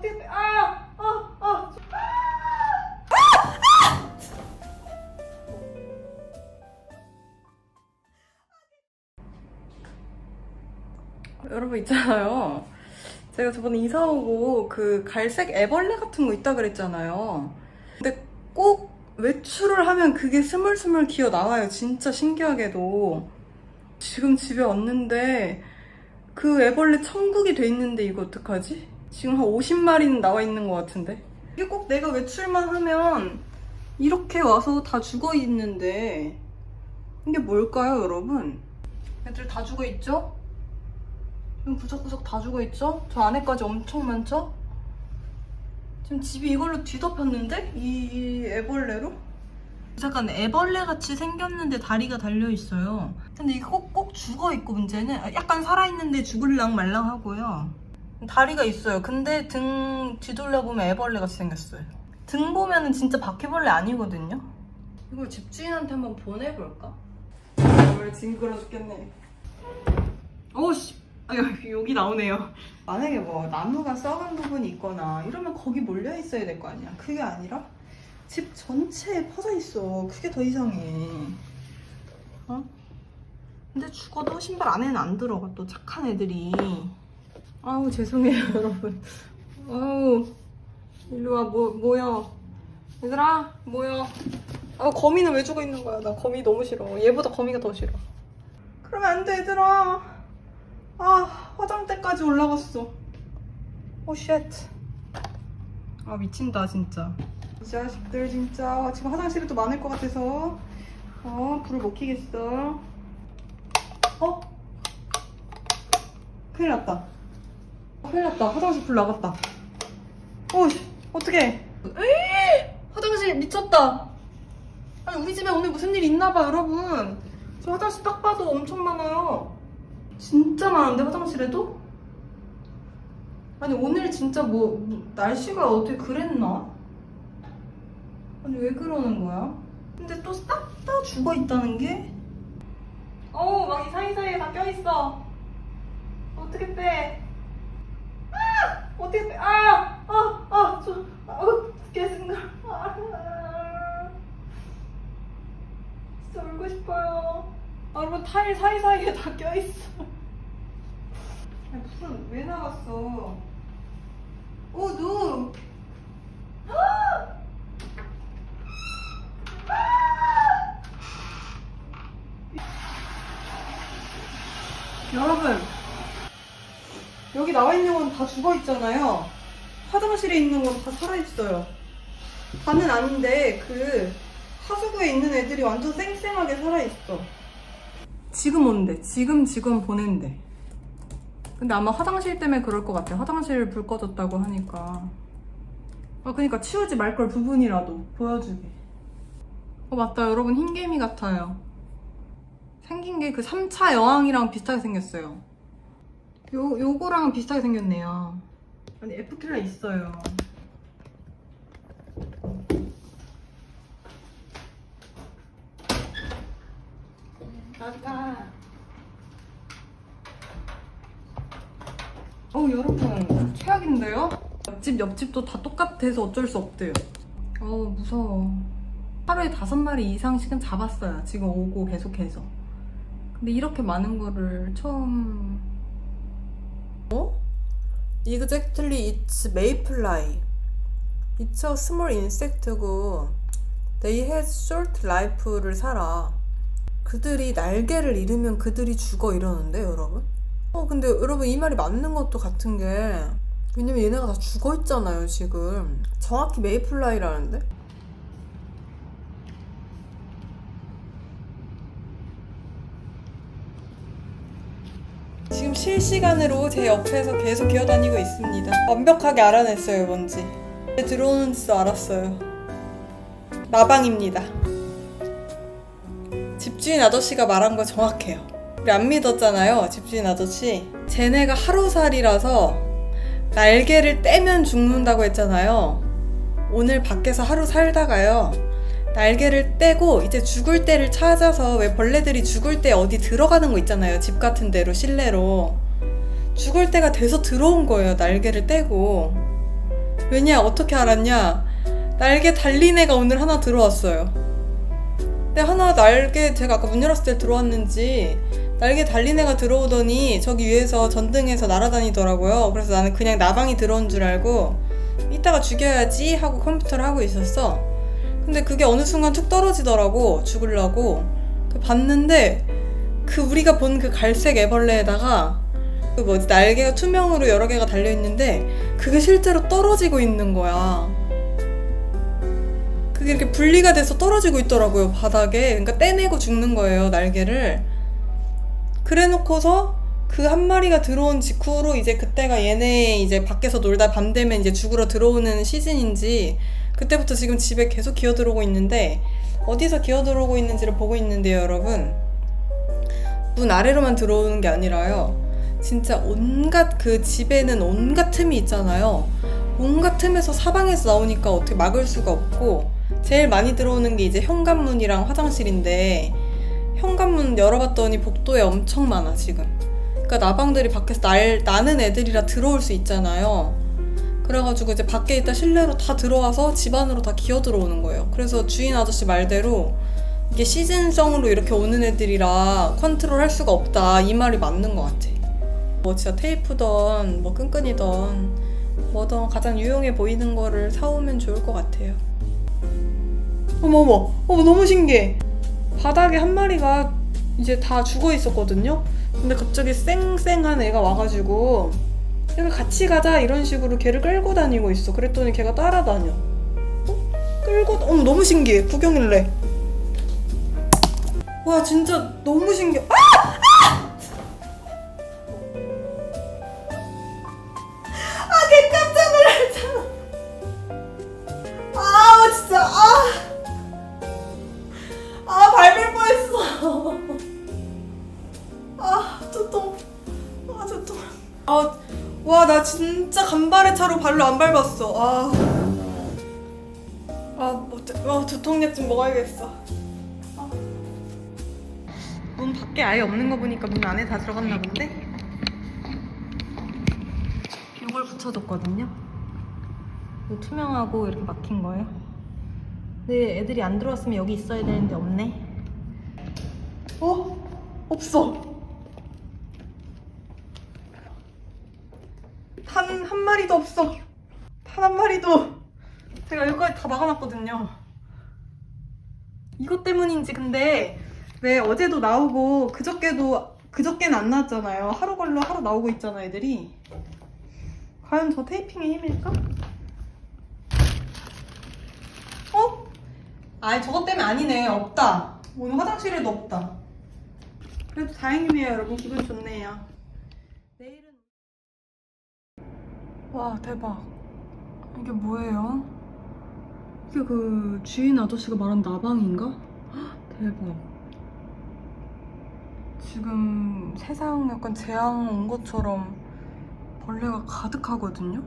어떻게 돼? 아! 아! 아! 여러분 있잖아요. 제가 저번에 이사 오고 그 갈색 애벌레 같은 거 있다 그랬잖아요. 근데 꼭 외출을 하면 그게 스물스물 기어 나와요. 진짜 신기하게도. 지금 집에 왔는데 그 애벌레 천국이 돼 있는데 이거 어떡하지? 지금 한 50마리는 나와 있는 것 같은데. 이게 꼭 내가 외출만 하면 이렇게 와서 다 죽어 있는데 이게 뭘까요, 여러분? 애들 다 죽어 있죠? 지금 구석구석 다 죽어 있죠? 저 안에까지 엄청 많죠? 지금 집이 이걸로 뒤덮였는데? 이, 이 애벌레로? 잠깐 애벌레 같이 생겼는데 다리가 달려 있어요. 근데 이게 꼭, 꼭 죽어 있고 문제는 약간 살아있는데 죽을랑 말랑 하고요. 다리가 있어요. 근데 등 뒤돌려 보면 애벌레 같이 생겼어요. 등 보면은 진짜 바퀴벌레 아니거든요. 이걸 집주인한테 한번 보내볼까? 정말 징그러 죽겠네. 오씨, 아, 여기, 여기 나오네요. 만약에 뭐 나무가 썩은 부분이 있거나 이러면 거기 몰려 있어야 될 거 아니야. 그게 아니라 집 전체에 퍼져 있어. 그게 더 이상해. 어? 근데 죽어도 신발 안에는 안 들어가. 또 착한 애들이. 아우 죄송해요 여러분. 아우 일로 와 뭐, 모여. 얘들아 모여. 아 거미는 왜 죽어 있는 거야? 나 거미 너무 싫어. 얘보다 거미가 더 싫어. 그러면 안 돼 얘들아. 아 화장대까지 올라갔어. 오 쉣. 아 미친다 진짜. 이 자식들 진짜 지금 화장실에 또 많을 것 같아서 어 불을 못 켜겠어. 어? 큰일 났다. 큰일 났다. 화장실 불 나갔다. 오씨 어떡해. 에이! 화장실 미쳤다. 아니 우리 집에 오늘 무슨 일 있나 봐 여러분. 저 화장실 딱 봐도 엄청 많아요. 진짜 많은데 화장실에도? 아니 오늘 진짜 뭐, 뭐 날씨가 어떻게 그랬나? 아니 왜 그러는 거야? 근데 또 싹 다 죽어 있다는 게? 어우 막 이 사이사이에 다 껴있어 어떻게 빼? 아! 어떻게 빼? 아! 아! 아! 저... 아우 깨진다 아, 진짜 울고 싶어요 아, 여러분 타일 사이사이에 다 껴있어 아니, 무슨 왜 나갔어 오 눈! 여러분 여기 나와 있는 건 다 죽어 있잖아요. 화장실에 있는 건 다 살아 있어요. 다는 아닌데 그 하수구에 있는 애들이 완전 쌩쌩하게 살아 있어. 지금 온대. 지금 직원 보낸대. 근데 아마 화장실 때문에 그럴 것 같아. 화장실 불 꺼졌다고 하니까. 아 그니까 치우지 말 걸 부분이라도 보여주게. 어 맞다. 여러분 흰개미 같아요. 생긴 게 그 3차 여왕이랑 비슷하게 생겼어요. 요, 요거랑 비슷하게 생겼네요. 아니, 에프킬라 있어요. 나가. 어, 여러분. 최악인데요? 옆집, 옆집도 다 똑같아서 어쩔 수 없대요. 어, 무서워. 하루에 다섯 마리 이상씩은 잡았어요. 지금 오고 계속해서. 근데 이렇게 많은 거를 처음 어? Exactly, it's mayfly. It's a small insect고 they have short life를 살아. 그들이 날개를 잃으면 그들이 죽어 이러는데 여러분? 어 근데 여러분 이 말이 맞는 것도 같은 게 왜냐면 얘네가 다 죽어 있잖아요 지금 정확히 메이플라이라는데 실시간으로 제 옆에서 계속 기어다니고 있습니다. 완벽하게 알아냈어요, 뭔지. 들어오는 줄 알았어요. 나방입니다. 집주인 아저씨가 말한 거 정확해요. 우리 안 믿었잖아요, 집주인 아저씨. 쟤네가 하루살이라서 날개를 떼면 죽는다고 했잖아요. 오늘 밖에서 하루 살다가요. 날개를 떼고 이제 죽을 때를 찾아서 왜 벌레들이 죽을 때 어디 들어가는 거 있잖아요. 집 같은 데로 실내로. 죽을 때가 돼서 들어온 거예요. 날개를 떼고. 왜냐 어떻게 알았냐 날개 달린 애가 오늘 하나 들어왔어요 근데 하나 날개 제가 아까 문 열었을 때 들어왔는지 날개 달린 애가 들어오더니 저기 위에서 전등에서 날아다니더라고요 그래서 나는 그냥 나방이 들어온 줄 알고 이따가 죽여야지 하고 컴퓨터를 하고 있었어 근데 그게 어느 순간 툭 떨어지더라고 죽으려고 그 봤는데 그 우리가 본 그 갈색 애벌레에다가 그 뭐지 날개가 투명으로 여러 개가 달려 있는데 그게 실제로 떨어지고 있는 거야. 그게 이렇게 분리가 돼서 떨어지고 있더라고요 바닥에. 그러니까 떼내고 죽는 거예요 날개를. 그래놓고서 그 한 마리가 들어온 직후로 이제 그때가 얘네 이제 밖에서 놀다 밤 되면 이제 죽으러 들어오는 시즌인지 그때부터 지금 집에 계속 기어 들어오고 있는데 어디서 기어 들어오고 있는지를 보고 있는데요 여러분. 문 아래로만 들어오는 게 아니라요. 진짜 온갖 그 집에는 온갖 틈이 있잖아요. 온갖 틈에서 사방에서 나오니까 어떻게 막을 수가 없고 제일 많이 들어오는 게 이제 현관문이랑 화장실인데 현관문 열어봤더니 복도에 엄청 많아 지금. 그러니까 나방들이 밖에서 날, 나는 애들이라 들어올 수 있잖아요 그래가지고 이제 밖에 있다 실내로 다 들어와서 집 안으로 다 기어 들어오는 거예요. 그래서 주인 아저씨 말대로 이게 시즌성으로 이렇게 오는 애들이라 컨트롤 할 수가 없다. 이 말이 맞는 것 같아. 뭐 진짜 테이프던 뭐 끈끈이던 뭐든 가장 유용해 보이는 거를 사오면 좋을 것 같아요. 어머머 어머 너무 신기해. 바닥에 한 마리가 이제 다 죽어 있었거든요? 근데 갑자기 쌩쌩한 애가 와가지고 얘가 같이 가자 이런 식으로 걔를 끌고 다니고 있어. 그랬더니 걔가 따라다녀. 어? 끌고 어머 너무 신기해. 구경일래. 와 진짜 너무 신기해. 아! 진짜 간발의 차로 발로 안 밟았어 아 아, 뭐, 어, 두통약 좀 먹어야겠어. 문 밖에 아예 없는 거 보니까 문 안에 다 들어갔나 본데? 이걸 붙여줬거든요. 이거 투명하고 이렇게 막힌 거예요. 근데 애들이 안 들어왔으면 여기 있어야 되는데 없네. 어? 없어. 단 한 마리도 없어. 단 한 마리도. 제가 여기까지 다 막아놨거든요. 이것 때문인지 근데 왜 어제도 나오고 그저께도 그저께는 안 나왔잖아요. 하루 걸러 하루 나오고 있잖아 애들이. 과연 저 테이핑의 힘일까? 어? 아니 저것 때문에 아니네. 없다. 오늘 화장실에도 없다. 그래도 다행이네요 여러분. 기분 좋네요. 내일은 와 대박. 이게 뭐예요? 이게 그 주인 아저씨가 말한 나방인가? 헉, 대박. 지금 세상 약간 재앙 온 것처럼 벌레가 가득하거든요?